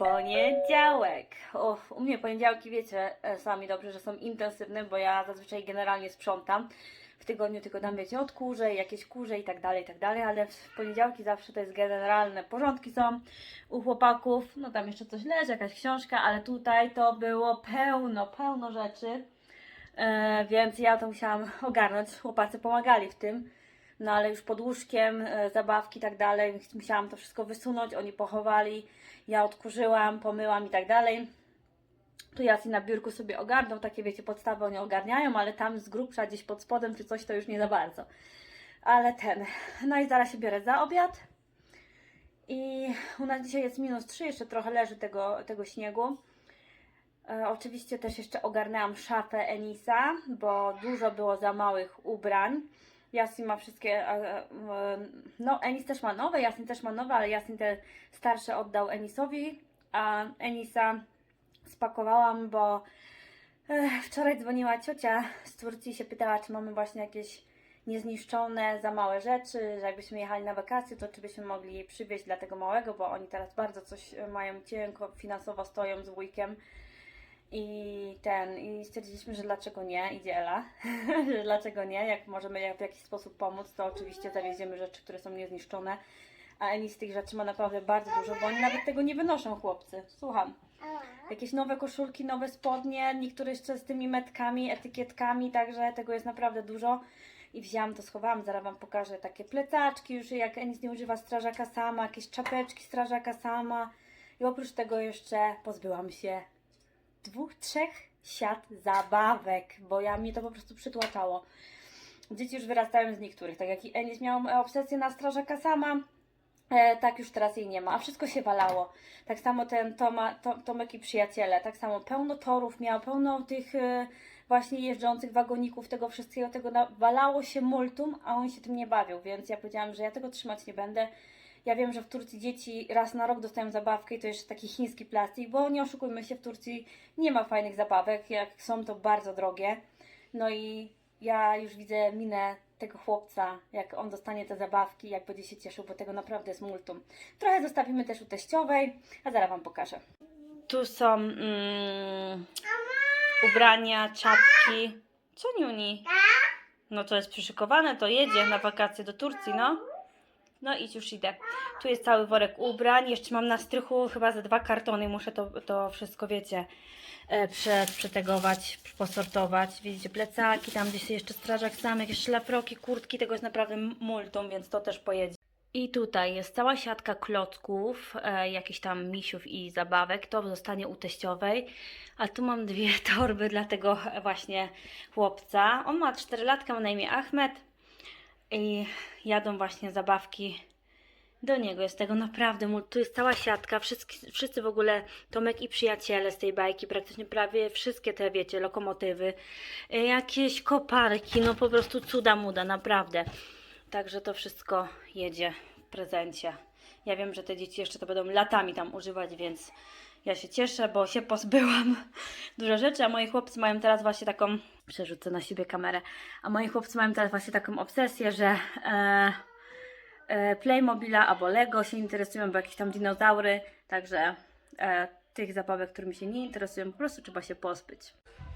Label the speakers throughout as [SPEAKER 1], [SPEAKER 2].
[SPEAKER 1] poniedziałek. O, u mnie poniedziałki, wiecie e, sami dobrze, że są intensywne, bo ja zazwyczaj generalnie sprzątam. W tygodniu tylko tam, wiecie, odkurzę, jakieś kurze i tak dalej, i tak dalej, ale w poniedziałki zawsze to jest generalne porządki są u chłopaków. No tam jeszcze coś leży, jakaś książka, ale tutaj to było pełno, pełno rzeczy. E, więc ja to musiałam ogarnąć. Chłopacy pomagali w tym. No ale już pod łóżkiem, e, zabawki i tak dalej, musiałam to wszystko wysunąć, oni pochowali, ja odkurzyłam, pomyłam i tak dalej. Tu Jasin na biurku sobie ogarnął, takie wiecie, podstawy oni ogarniają, ale tam z grubsza gdzieś pod spodem czy coś to już nie za bardzo. Ale ten, no i zaraz się biorę za obiad. I u nas dzisiaj jest minus 3, jeszcze trochę leży tego, tego śniegu. E, oczywiście też jeszcze ogarnęłam szafę Enisa, bo dużo było za małych ubrań. Jasin ma wszystkie, e, e, no Enis też ma nowe, Jasin też ma nowe, ale Jasin te starsze oddał Enisowi, a Enisa spakowałam, bo e, wczoraj dzwoniła ciocia z Turcji się pytała, czy mamy właśnie jakieś niezniszczone, za małe rzeczy, że jakbyśmy jechali na wakacje, to czy byśmy mogli przywieźć dla tego małego, bo oni teraz bardzo coś e, mają cienko, finansowo stoją z wujkiem. I ten, i stwierdziliśmy, że dlaczego nie, idzie Ela, że dlaczego nie, jak możemy w jakiś sposób pomóc, to oczywiście zawieziemy rzeczy, które są niezniszczone, a Eni z tych rzeczy ma naprawdę bardzo dużo, bo oni nawet tego nie wynoszą, chłopcy. Słucham. Jakieś nowe koszulki, nowe spodnie, niektóre jeszcze z tymi metkami, etykietkami, także tego jest naprawdę dużo. I wzięłam to, schowałam, zaraz Wam pokażę takie plecaczki już, jak Enis nie używa strażaka sama, jakieś czapeczki strażaka sama. I oprócz tego jeszcze pozbyłam się dwóch, trzech siat zabawek, bo ja mnie to po prostu przytłaczało. Dzieci już wyrastają z niektórych, tak jak i Enis miał e, obsesję na strażaka sama, e, tak już teraz jej nie ma, a wszystko się walało. Tak samo ten Toma, to, Tomek i przyjaciele, tak samo pełno torów miał, pełno tych e, właśnie jeżdżących wagoników, tego wszystkiego, tego na, walało się multum, a on się tym nie bawił, więc ja powiedziałam, że ja tego trzymać nie będę. Ja wiem, że w Turcji dzieci raz na rok dostają zabawkę i to jeszcze taki chiński plastik, bo nie oszukujmy się, w Turcji nie ma fajnych zabawek, jak są to bardzo drogie. No i ja już widzę minę tego chłopca, jak on dostanie te zabawki, jak będzie się cieszył, bo tego naprawdę jest multum. Trochę zostawimy też u teściowej, a zaraz Wam pokażę. Tu są mm, ubrania, czapki. Co Niuni? No to jest przyszykowane, to jedzie na wakacje do Turcji, no. No idź, już idę. Tu jest cały worek ubrań. Jeszcze mam na strychu chyba ze dwa kartony. Muszę to, to wszystko, wiecie, e, prze, przetegować, posortować. Widzicie, plecaki, tam gdzieś jeszcze strażak sam, jakieś szlafroki, kurtki. Tego jest naprawdę multum, więc to też pojedzie. I tutaj jest cała siatka klocków, e, jakichś tam misiów i zabawek. To zostanie u teściowej. A tu mam dwie torby dla tego właśnie chłopca. On ma 4 latka, ma na imię Ahmed. I jadą właśnie zabawki do niego. Jest tego naprawdę, tu jest cała siatka, wszyscy, wszyscy w ogóle, Tomek i przyjaciele z tej bajki, praktycznie prawie wszystkie te, wiecie, lokomotywy, y, jakieś koparki, no po prostu cuda muda, naprawdę. Także to wszystko jedzie w prezencie. Ja wiem, że te dzieci jeszcze to będą latami tam używać, więc ja się cieszę, bo się pozbyłam dużo rzeczy, a moi chłopcy mają teraz właśnie taką, przerzucę na siebie kamerę, a moi chłopcy mają teraz właśnie taką obsesję, że e, e, Playmobila albo Lego się interesują, bo jakieś tam dinozaury, także e, tych zabawek, którymi się nie interesują, po prostu trzeba się pozbyć.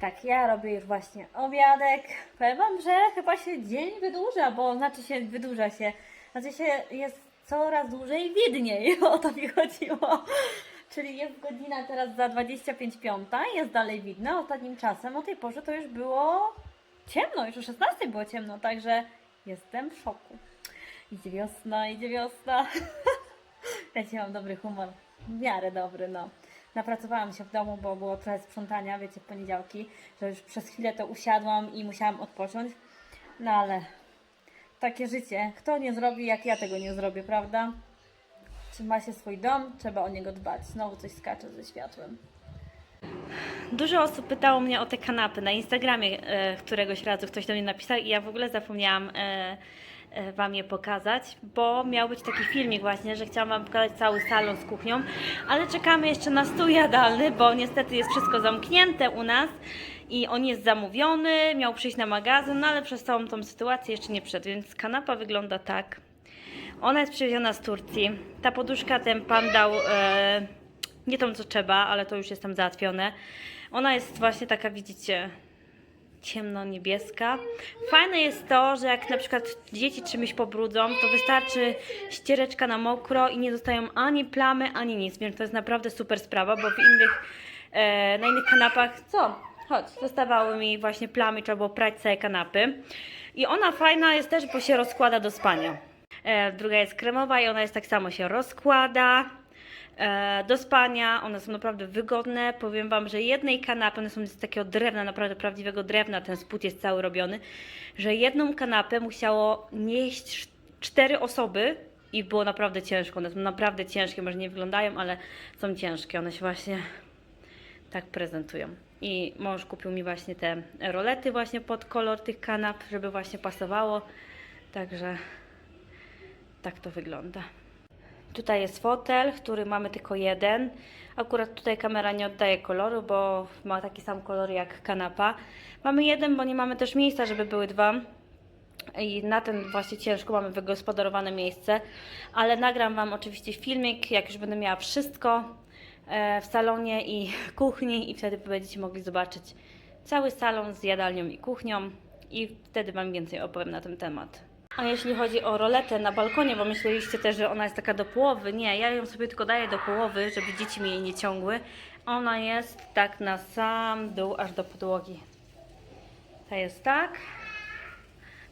[SPEAKER 1] Tak, ja robię już właśnie obiadek. Powiem Wam, że chyba się dzień wydłuża, bo znaczy się wydłuża się, znaczy się jest coraz dłużej widniej, o to mi chodziło. Czyli jest godzina teraz za 25 piąta, jest dalej widno. Ostatnim czasem o tej porze to już było ciemno, już o 16 było ciemno, także jestem w szoku. Idzie wiosna, idzie wiosna. Ja dzisiaj mam dobry humor, w miarę dobry, no. Napracowałam się w domu, bo było trochę sprzątania, wiecie, w poniedziałki, że już przez chwilę to usiadłam i musiałam odpocząć. No ale takie życie. Kto nie zrobi, jak ja tego nie zrobię, prawda? Ma się swój dom, trzeba o niego dbać. Znowu coś skacze ze światłem. Dużo osób pytało mnie o te kanapy na Instagramie e, któregoś razu ktoś do mnie napisał i ja w ogóle zapomniałam e, e, Wam je pokazać, bo miał być taki filmik właśnie, że chciałam Wam pokazać cały salon z kuchnią, ale czekamy jeszcze na stół jadalny, bo niestety jest wszystko zamknięte u nas i on jest zamówiony, miał przyjść na magazyn, no ale przez całą tą sytuację jeszcze nie przyszedł, więc kanapa wygląda tak. Ona jest przywieziona z Turcji. Ta poduszka ten pan dał e, nie tą co trzeba, ale to już jest tam załatwione. Ona jest właśnie taka, widzicie, ciemno-niebieska. Fajne jest to, że jak na przykład dzieci czymś pobrudzą, to wystarczy ściereczka na mokro i nie dostają ani plamy, ani nic, więc to jest naprawdę super sprawa, bo w innych, e, na innych kanapach, co? Chodź, zostawały mi właśnie plamy, trzeba było prać całe kanapy. I ona fajna jest też, bo się rozkłada do spania. E, druga jest kremowa i ona jest tak samo się rozkłada e, do spania. One są naprawdę wygodne. Powiem Wam, że jednej kanapy, one są z takiego drewna, naprawdę prawdziwego drewna, ten spód jest cały robiony, że jedną kanapę musiało nieść cztery osoby i było naprawdę ciężko. One są naprawdę ciężkie, może nie wyglądają, ale są ciężkie. One się właśnie tak prezentują. I mąż kupił mi właśnie te rolety właśnie pod kolor tych kanap, żeby właśnie pasowało. Także tak to wygląda. Tutaj jest fotel, który mamy tylko jeden. Akurat tutaj kamera nie oddaje koloru, bo ma taki sam kolor jak kanapa. Mamy jeden, bo nie mamy też miejsca, żeby były dwa. I na ten właśnie ciężko mamy wygospodarowane miejsce. Ale nagram Wam oczywiście filmik, jak już będę miała wszystko e, w salonie i kuchni i wtedy będziecie mogli zobaczyć cały salon z jadalnią i kuchnią i wtedy Wam więcej opowiem na ten temat. A jeśli chodzi o roletę na balkonie, bo myśleliście też, że ona jest taka do połowy. Nie, ja ją sobie tylko daję do połowy, żeby dzieci mi jej nie ciągły. Ona jest tak na sam dół, aż do podłogi. Ta jest tak.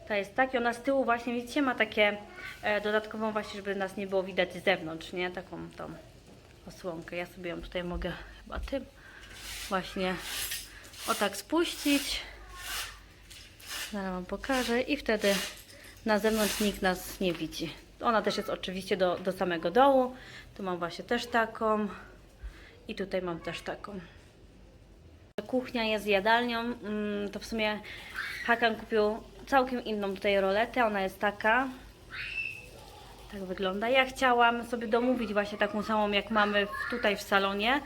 [SPEAKER 1] Ta jest tak i ona z tyłu właśnie, widzicie, ma takie e, dodatkową właśnie, żeby nas nie było widać z zewnątrz, nie? Taką tą osłonkę. Ja sobie ją tutaj mogę chyba tym właśnie o tak spuścić. Zaraz Wam pokażę i wtedy na zewnątrz nikt nas nie widzi. Ona też jest oczywiście do, do samego dołu. Tu mam właśnie też taką i tutaj mam też taką. Kuchnia jest jadalnią. Mm, To w sumie Hakan kupił całkiem inną tutaj roletę. Ona jest taka. Tak wygląda. Ja chciałam sobie domówić właśnie taką samą, jak mamy tutaj w salonie,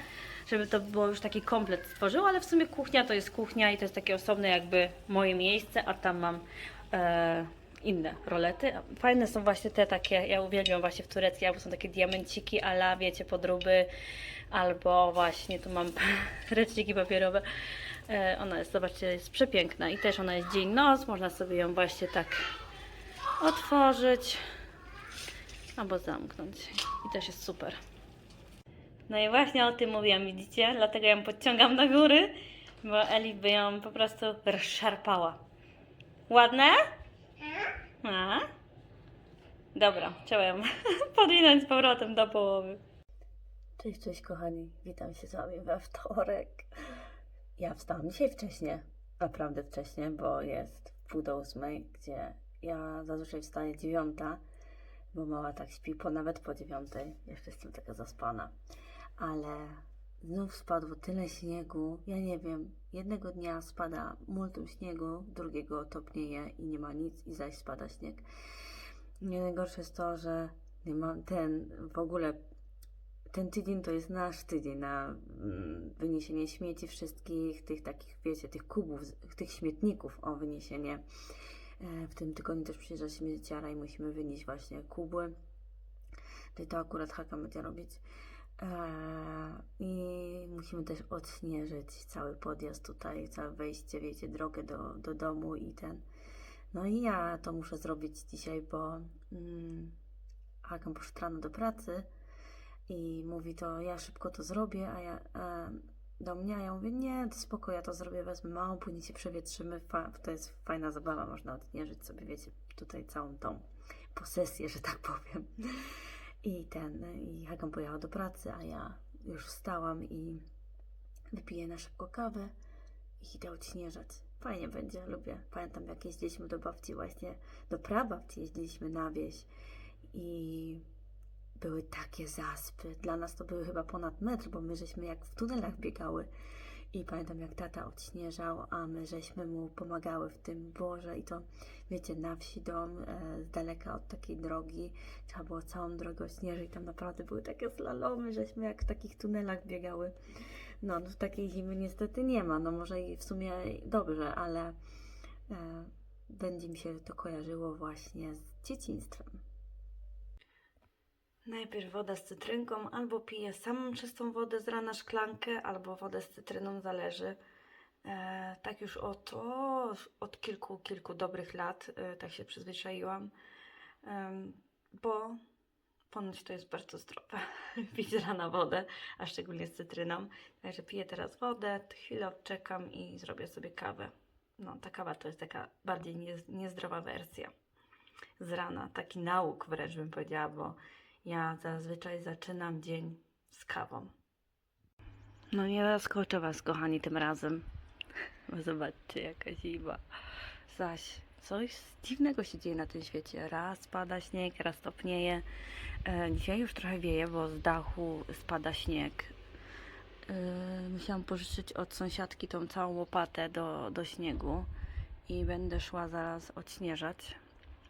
[SPEAKER 1] żeby to było już taki komplet stworzył, ale w sumie kuchnia to jest kuchnia i to jest takie osobne jakby moje miejsce, a tam mam e, inne rolety. Fajne są właśnie te takie, ja uwielbiam właśnie w tureckiej, albo są takie diamenciki ala, wiecie, podróby, albo właśnie tu mam reczniki papierowe. E, ona jest, zobaczcie, jest przepiękna i też ona jest dzień-noc, można sobie ją właśnie tak otworzyć albo zamknąć i też jest super. No i właśnie o tym mówiłam, widzicie? Dlatego ją podciągam do góry, bo Eli by ją po prostu rozszarpała. Ładne? A? Dobra, ją podwinąć z powrotem do połowy.
[SPEAKER 2] Cześć, cześć kochani, witam się z Wami we wtorek. Ja wstałam dzisiaj wcześnie, naprawdę wcześnie, bo jest pół do ósmej, gdzie ja zazwyczaj wstaję dziewiąta, bo mała tak śpi po nawet po dziewiątej, jeszcze jestem taka zaspana. Ale znów spadło tyle śniegu, ja nie wiem, jednego dnia spada multum śniegu, drugiego topnieje i nie ma nic i zaś spada śnieg. Nie najgorsze jest to, że nie mam ten w ogóle ten tydzień to jest nasz tydzień na mm, wyniesienie śmieci wszystkich tych takich, wiecie, tych kubów, tych śmietników o wyniesienie. E, W tym tygodniu też przyjeżdża śmieciara i musimy wynieść właśnie kubły. To i to akurat Haka będzie robić. I musimy też odśnieżyć cały podjazd tutaj, całe wejście, wiecie, drogę do, do domu i ten. No i ja to muszę zrobić dzisiaj, bo mm, Hakan poszedł rano do pracy i mówi to, ja szybko to zrobię, a ja e, do mnie, a ja mówię, nie, to spoko, ja to zrobię, wezmę małą, później się przewietrzymy, fa, to jest fajna zabawa, można odmierzyć sobie, wiecie, tutaj całą tą posesję, że tak powiem. I ten, i Hakan pojechał do pracy, a ja już wstałam i wypiję na szybko kawę i idę odśnieżać. Fajnie będzie, lubię. Pamiętam, jak jeździliśmy do babci właśnie, do prababci jeździliśmy na wieś i były takie zaspy. Dla nas to były chyba ponad metr, bo my żeśmy jak w tunelach biegały. I pamiętam, jak tata odśnieżał, a my żeśmy mu pomagały w tym dworze. I to, wiecie, na wsi dom, e, z daleka od takiej drogi. Trzeba było całą drogę odśnieżyć. Tam naprawdę były takie slalomy, żeśmy jak w takich tunelach biegały. No, no takiej zimy niestety nie ma. No może i w sumie dobrze, ale e, będzie mi się to kojarzyło właśnie z dzieciństwem.
[SPEAKER 1] Najpierw woda z cytrynką, albo piję samą czystą wodę z rana szklankę, albo wodę z cytryną, zależy. E, tak już od, o, od kilku, kilku dobrych lat e, tak się przyzwyczaiłam, bo ponoć to jest bardzo zdrowe, pić rana wodę, a szczególnie z cytryną. Także piję teraz wodę, chwilę odczekam i zrobię sobie kawę. No, ta kawa to jest taka bardziej nie, niezdrowa wersja z rana, taki nauk wręcz bym powiedziała, bo ja zazwyczaj zaczynam dzień z kawą. No nie zaskoczę Was, kochani, tym razem. Bo zobaczcie, jaka zima. Zaś coś dziwnego się dzieje na tym świecie. Raz pada śnieg, raz topnieje. E, dzisiaj już trochę wieje, bo z dachu spada śnieg. E, musiałam pożyczyć od sąsiadki tą całą łopatę do, do śniegu i będę szła zaraz odśnieżać.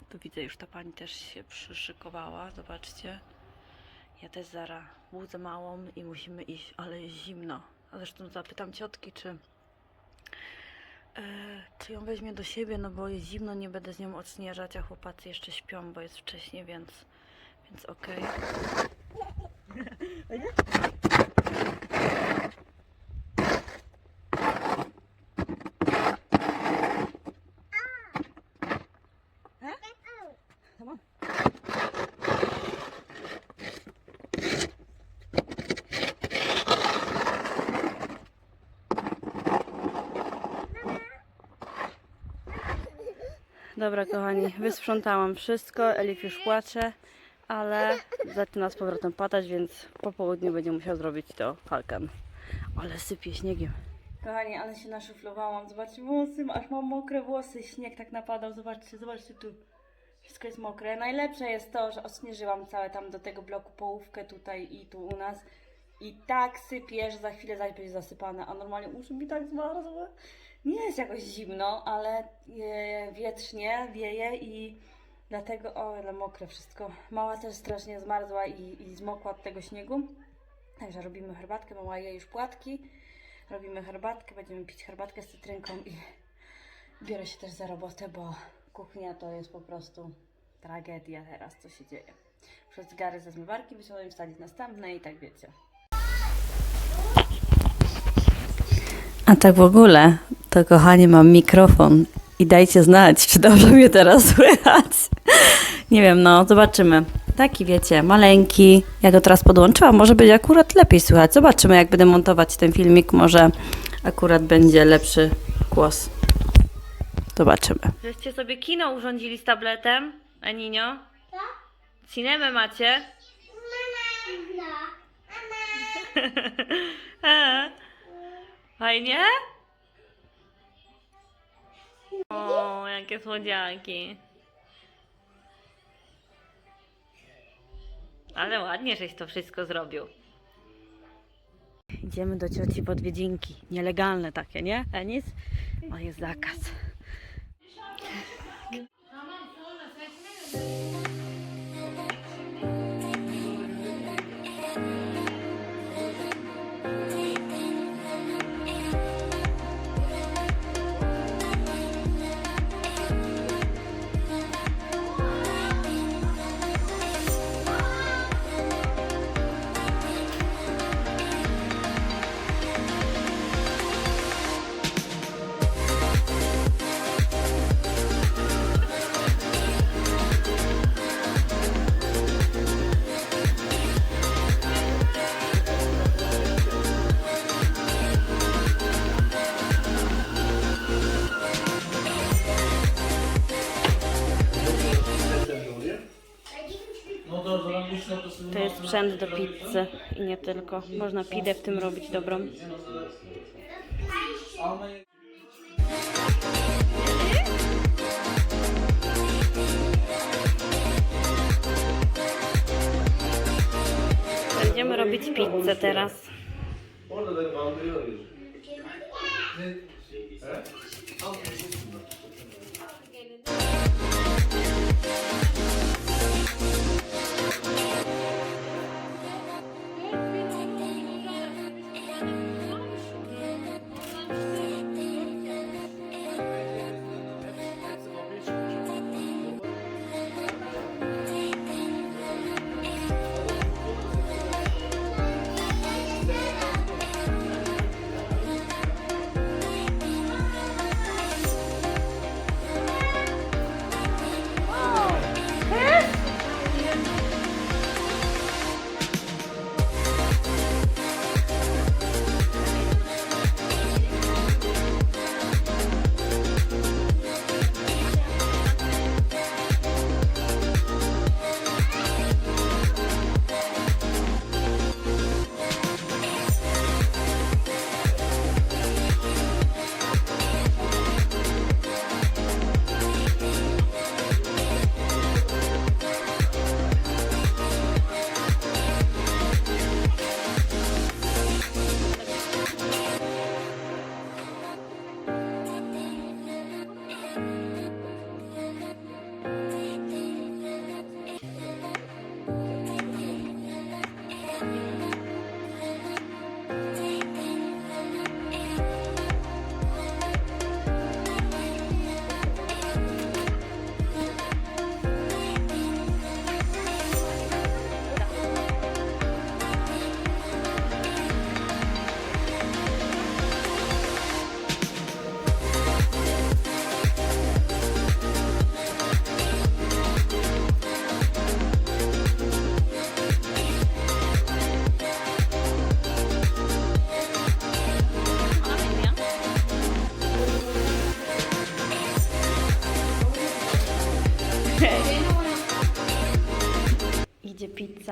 [SPEAKER 1] Tu widzę, już ta pani też się przyszykowała. Zobaczcie. Ja też zaraz budzę małą i musimy iść, ale jest zimno. A zresztą zapytam ciotki, czy, czy ją weźmie do siebie, no bo jest zimno, nie będę z nią odśnieżać, a chłopacy jeszcze śpią, bo jest wcześnie, więc, więc okej. Dobra, kochani, wysprzątałam wszystko. Elif już płacze, ale zaczyna z powrotem padać, więc po południu będzie musiał zrobić to Falkan. Ale sypie śniegiem. Kochani, ale się naszuflowałam. Zobaczcie, włosy, aż mam mokre włosy. Śnieg tak napadał. Zobaczcie, zobaczcie tu. Wszystko jest mokre. Najlepsze jest to, że odśnieżyłam całe tam do tego bloku połówkę tutaj i tu u nas. I tak sypie, że za chwilę zaś będzie zasypane, a normalnie uszy mi tak zmarzły. Nie jest jakoś zimno, ale e, wietrznie wieje i dlatego, o, ale mokre wszystko. Mała też strasznie zmarzła i, i zmokła od tego śniegu. Także robimy herbatkę, mama je już płatki. Robimy herbatkę, będziemy pić herbatkę z cytrynką i biorę się też za robotę, bo kuchnia to jest po prostu tragedia teraz, co się dzieje. Przez gary ze zmywarki wyciągnąłem wsadzić następne i tak wiecie. A tak w ogóle, to kochanie mam mikrofon i dajcie znać, czy dobrze mnie teraz słychać. Nie wiem, no zobaczymy. Taki wiecie, maleńki. Ja go teraz podłączyłam, może będzie akurat lepiej słychać. Zobaczymy, jak będę montować ten filmik, może akurat będzie lepszy głos. Zobaczymy. Żeście sobie kino urządzili z tabletem, Aninio? Tak. Cinemę macie? Mama. Fajnie? O, jakie słodziaki. Ale ładnie, żeś to wszystko zrobił. Idziemy do cioci w odwiedzinki. Nielegalne takie, nie? Enis? O, jest zakaz. Sprzęt do pizzy i nie tylko. Można pidę w tym robić dobrą. Będziemy robić pizzę teraz.
[SPEAKER 3] Orada da bandırıyor.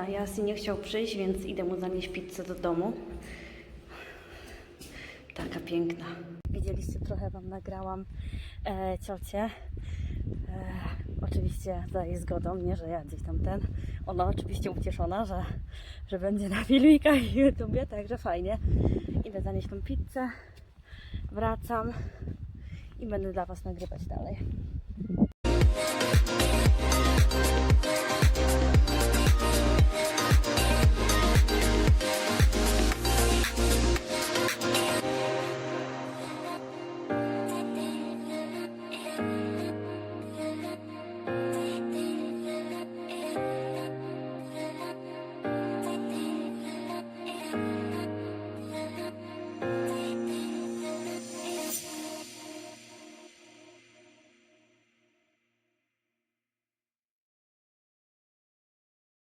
[SPEAKER 1] Wraca. Jasi nie chciał przyjść, więc idę mu zanieść pizzę do domu. Taka piękna. Widzieliście, trochę Wam nagrałam e. E, oczywiście za jej zgodą, nie, że ja gdzieś tam ten. Ona oczywiście ucieszona, że, że będzie na filmikach i YouTubie, także fajnie. Idę zanieść tą pizzę, wracam i będę dla Was nagrywać dalej.